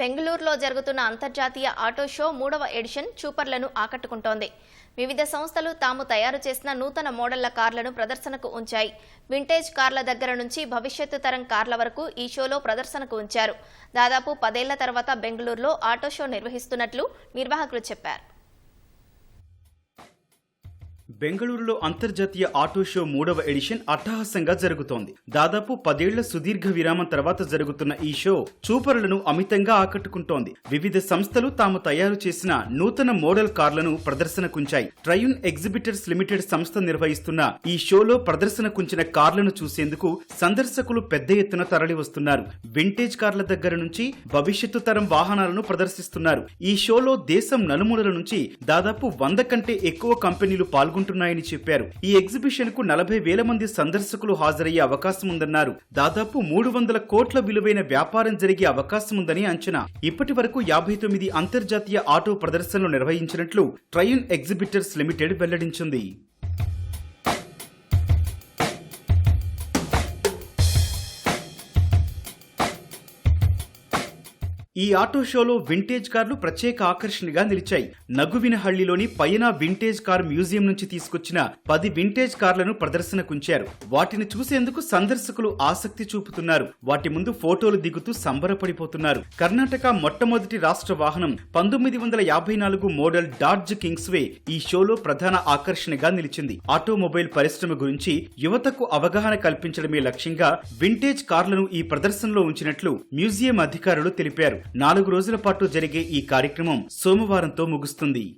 బెంగళూరులో జరుగుతున్న అంతర్జాతీయ ఆటో షో మూడవ ఎడిషన్ చూపర్లను ఆకట్టుకుంటోంది. వివిధ సంస్థలు తాము తయారు చేసిన నూతన మోడళ్ళ కార్లను ప్రదర్శనకు ఉంచాయి. వింటేజ్ కార్ల దగ్గర నుంచి భవిష్యత్తు తరం కార్ల వరకు ఈ షోలో ప్రదర్శనకు ఉంచారు. దాదాపు పదేళ్ళ తర్వాత బెంగళూరులో ఆటో షో నిర్వహిస్తున్నట్లు నిర్వాహకులు చెప్పారు. బెంగళూరులో అంతర్జాతీయ ఆటో షో మూడవ ఎడిషన్ అట్టహాసంగా జరుగుతోంది. దాదాపు పదేళ్ళ సుదీర్ఘ విరామం తర్వాత జరుగుతున్న ఈ షో చూపరులను అమితంగా ఆకట్టుకుంటోంది. వివిధ సంస్థలు తాము తయారు చేసిన నూతన మోడల్ కార్లను ప్రదర్శనకుంచాయి. ట్రయున్ ఎగ్జిబిటర్స్ లిమిటెడ్ సంస్థ నిర్వహిస్తున్న ఈ షోలో ప్రదర్శనకుంచిన కార్లను చూసేందుకు సందర్శకులు పెద్ద ఎత్తున తరలి వస్తున్నారు. వింటేజ్ కార్ల దగ్గర నుంచి భవిష్యత్తు తరం వాహనాలను ప్రదర్శిస్తున్నారు. ఈ షోలో దేశం నలుమూలల నుంచి దాదాపు వంద కంటే ఎక్కువ కంపెనీలు పాల్గొంటున్నారు జరుగుతున్నాయని చెప్పారు. ఈ ఎగ్జిబిషన్కు నలభై వేల మంది సందర్శకులు హాజరయ్యే అవకాశం ఉందన్నారు. దాదాపు మూడు వందల కోట్ల విలువైన వ్యాపారం జరిగే అవకాశం ఉందని అంచనా. ఇప్పటి వరకు యాభై తొమ్మిది అంతర్జాతీయ ఆటో ప్రదర్శనలు నిర్వహించినట్లు ట్రయన్ ఎగ్జిబిటర్స్ లిమిటెడ్ వెల్లడించింది. ఈ ఆటో షోలో వింటేజ్ కార్లు ప్రత్యేక ఆకర్షణగా నిలిచాయి. నగువినహళ్ళిలోని పైన వింటేజ్ కార్ మ్యూజియం నుంచి తీసుకొచ్చిన పది వింటేజ్ కార్లను ప్రదర్శనకుంచారు. వాటిని చూసేందుకు సందర్శకులు ఆసక్తి చూపుతున్నారు. వాటి ముందు ఫోటోలు దిగుతూ సంబరపడిపోతున్నారు. కర్ణాటక మొట్టమొదటి రాష్ట్ర వాహనం పంతొమ్మిది వందల యాభై నాలుగు మోడల్ డార్జ్ కింగ్స్వే ఈ షోలో ప్రధాన ఆకర్షణగా నిలిచింది. ఆటోమొబైల్ పరిశ్రమ గురించి యువతకు అవగాహన కల్పించడమే లక్ష్యంగా వింటేజ్ కార్లను ఈ ప్రదర్శనలో ఉంచినట్లు మ్యూజియం అధికారులు తెలిపారు. నాలుగు రోజుల పాటు జరిగే ఈ కార్యక్రమం సోమవారంతో ముగుస్తుంది.